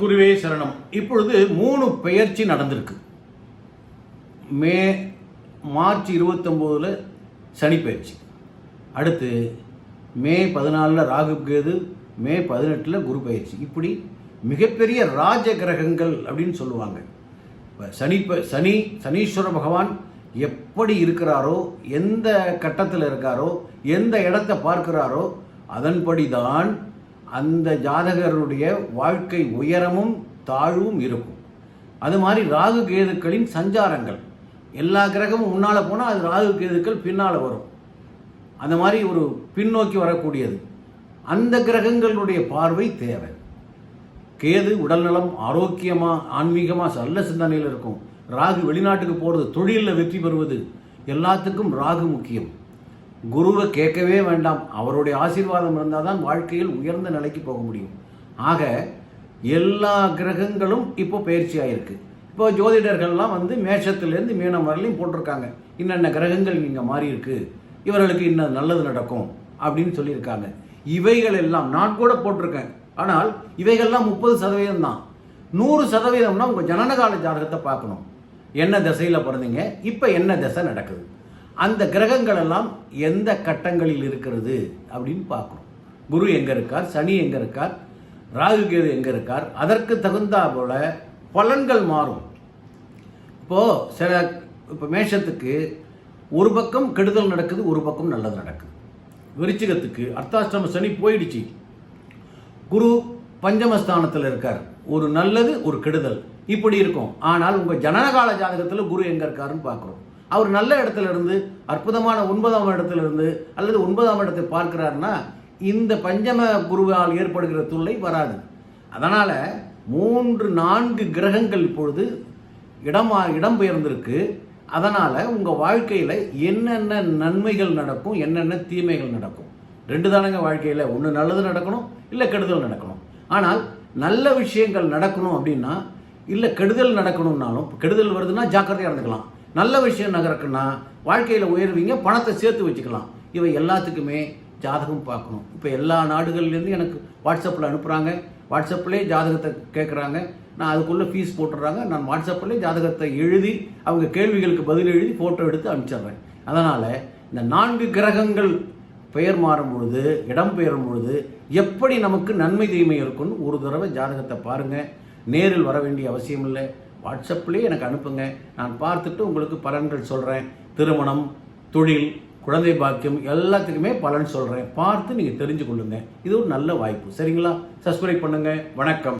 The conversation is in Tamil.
குருவே சரணம். இப்பொழுது மூணு பெயர்ச்சி நடந்திருக்கு. மே மார்ச் இருபத்தொம்போதில் சனி பயிற்சி அடுத்து மே பதினாலில் ராகு கேது மே பதினெட்டில் குரு பயிற்சி இப்படி மிகப்பெரிய ராஜ கிரகங்கள் அப்படின்னு சொல்லுவாங்க. இப்போ சனி ப- சனி சனீஸ்வர பகவான் எப்படி இருக்கிறாரோ எந்த கட்டத்தில் இருக்காரோ எந்த இடத்தை பார்க்கிறாரோ அதன்படி தான் அந்த ஜாதகருடைய வாழ்க்கை உயரமும் தாழ்வும் இருக்கும். அது மாதிரி ராகு கேதுக்களின் சஞ்சாரங்கள். எல்லா கிரகமும் முன்னால் போனால் அது ராகு கேதுக்கள் பின்னால் வரும். அந்த மாதிரி ஒரு பின்னோக்கி வரக்கூடியது. அந்த கிரகங்களுடைய பார்வை தேவை. கேது உடல்நலம் ஆரோக்கியமாக ஆன்மீகமாக நல்ல சிந்தனையில் இருக்கும். ராகு வெளிநாட்டுக்கு போகிறது தொழிலில் வெற்றி பெறுவது எல்லாத்துக்கும் ராகு முக்கியம். குருவை கேட்கவே வேண்டாம். அவருடைய ஆசீர்வாதம் இருந்தால் தான் வாழ்க்கையில் உயர்ந்த நிலைக்கு போக முடியும். ஆக எல்லா கிரகங்களும் இப்போ பயிற்சி ஆயிருக்கு. இப்போ ஜோதிடர்கள்லாம் வந்து மேஷத்துலேருந்து மீனம் வரலையும் போட்டிருக்காங்க. இன்னென்ன கிரகங்கள் இங்கே மாறி இருக்கு இவர்களுக்கு இன்னும் நல்லது நடக்கும் அப்படின்னு சொல்லியிருக்காங்க. இவைகள் எல்லாம் நான் கூட போட்டிருக்கேன். ஆனால் இவைகள்லாம் முப்பது சதவீதம் தான். நூறு சதவீதம்னா உங்கள் ஜனனகால ஜாதகத்தை பார்க்கணும். என்ன திசையில் பிறந்தீங்க இப்போ என்ன திசை நடக்குது? அந்த கிரகங்கள் எல்லாம் எந்த கட்டங்களில் இருக்கிறது அப்படின்னு பார்க்குறோம். குரு எங்கே இருக்கார்? சனி எங்கே இருக்கார்? ராகு கேது எங்கே இருக்கார்? அதற்கு தகுந்தா போல பலன்கள் மாறும். இப்போது சில இப்போ மேஷத்துக்கு ஒரு பக்கம் கெடுதல் நடக்குது ஒரு பக்கம் நல்லது நடக்குது. விருச்சிகத்துக்கு அர்த்தாஷ்டம சனி போயிடுச்சு. குரு பஞ்சமஸ்தானத்தில் இருக்கார். ஒரு நல்லது ஒரு கெடுதல். இப்படி இருக்கும். ஆனால் உங்கள் ஜனனகால ஜாதகத்தில் குரு எங்கே இருக்காருன்னு பார்க்குறோம். அவர் நல்ல இடத்துல இருந்து அற்புதமான ஒன்பதாம் இடத்துல இருந்து அல்லது ஒன்பதாம் இடத்தை பார்க்கிறாருன்னா இந்த பஞ்சம குருவால் ஏற்படுகிற தொல்லை வராது. அதனால் மூன்று நான்கு கிரகங்கள் இப்பொழுது இடமா இடம்பெயர்ந்திருக்கு. அதனால் உங்கள் வாழ்க்கையில் என்னென்ன நன்மைகள் நடக்கும் என்னென்ன தீமைகள் நடக்கும்? ரெண்டு தானங்க வாழ்க்கையில். ஒன்று நல்லது நடக்கணும் இல்லை கெடுதல் நடக்கணும். ஆனால் நல்ல விஷயங்கள் நடக்கணும் அப்படின்னா இல்லை கெடுதல் நடக்கணும்னாலும் கெடுதல் வருதுன்னா ஜாக்கிரதையாக இருந்துக்கலாம். நல்ல விஷயம் நகரக்குன்னா வாழ்க்கையில் உயர்வீங்க பணத்தை சேர்த்து வச்சுக்கலாம். இவை எல்லாத்துக்குமே ஜாதகம் பார்க்கணும். இப்போ எல்லா நாடுகள்லேருந்து எனக்கு வாட்ஸ்அப்பில் அனுப்புகிறாங்க வாட்ஸ்அப்லேயே ஜாதகத்தை கேட்குறாங்க நான் அதுக்குள்ளே ஃபீஸ் போட்டுடுறாங்க. நான் வாட்ஸ்அப்லேயே ஜாதகத்தை எழுதி அவங்க கேள்விகளுக்கு பதில் எழுதி ஃபோட்டோ எடுத்து அனுப்பிச்சிடுறேன். அதனால் இந்த நான்கு கிரகங்கள் பெயர் மாறும் பொழுது இடம் பெயரும் பொழுது எப்படி நமக்கு நன்மை தீமை இருக்குன்னு ஒரு தடவை ஜாதகத்தை பாருங்கள் நேரில் வர வேண்டிய அவசியம் இல்லை வாட்ஸ்அப்லேயே எனக்கு அனுப்புங்க. நான் பார்த்துட்டு உங்களுக்கு பலன்கள் சொல்கிறேன் திருமணம் தொழில் குழந்தை பாக்கியம் எல்லாத்துக்குமே பலன் சொல்கிறேன் பார்த்து நீங்கள் தெரிஞ்சு கொள்ளுங்கள் இது ஒரு நல்ல வாய்ப்பு. சரிங்களா? சப்ஸ்கிரைப் பண்ணுங்கள் வணக்கம்.